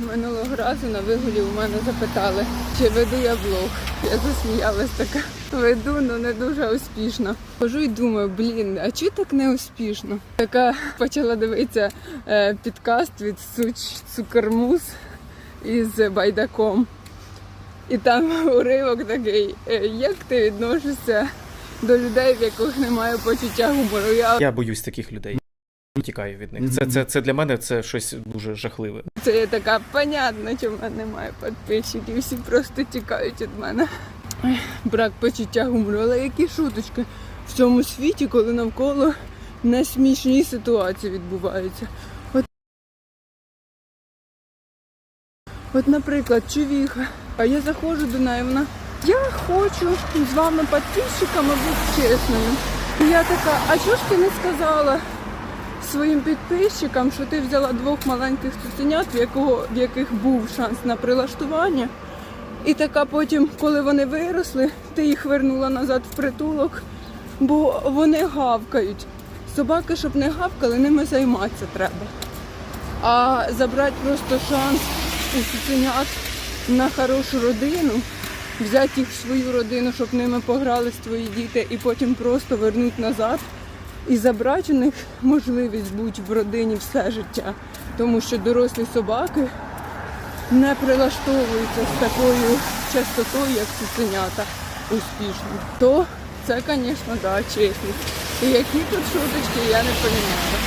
Минулого разу на вигулі у мене запитали, чи веду я блог. Я засміялась така. Веду, але не дуже успішно. Хожу і думаю, блін, а чого так не успішно? Така почала дивитися е, підкаст від Суч Цукермус із байдаком. І там уривок такий, е, як ти відносишся до людей, в яких немає почуття гумору. Я Я боюсь таких людей. Тікаю від них. Це, це, це для мене це щось дуже жахливе. Це я така, понятно, чому в мене немає підписчиків, всі просто тікають від мене. Брак почуття гумору, але які шуточки в цьому світі, коли навколо несмішні ситуації відбуваються. От, от наприклад, човіха. А я заходжу до неї, вона. Я хочу з вами підписчиками бути чесною. І я така, а чого ж ти не сказала своїм підписчикам, що ти взяла двох маленьких цуценят, в, якого, в яких був шанс на прилаштування. І така потім, коли вони виросли, ти їх вернула назад в притулок, бо вони гавкають. Собаки, щоб не гавкали, ними займатися треба. А забрати просто шанс у цуценят на хорошу родину, взяти їх в свою родину, щоб ними погрались твої діти, і потім просто вернути назад і забрати у них можливість бути в родині все життя. Тому що дорослі собаки не прилаштовуються з такою частотою, як цуценята успішно. То це, звісно, да, чесність. І які тут шуточки, я не розумію.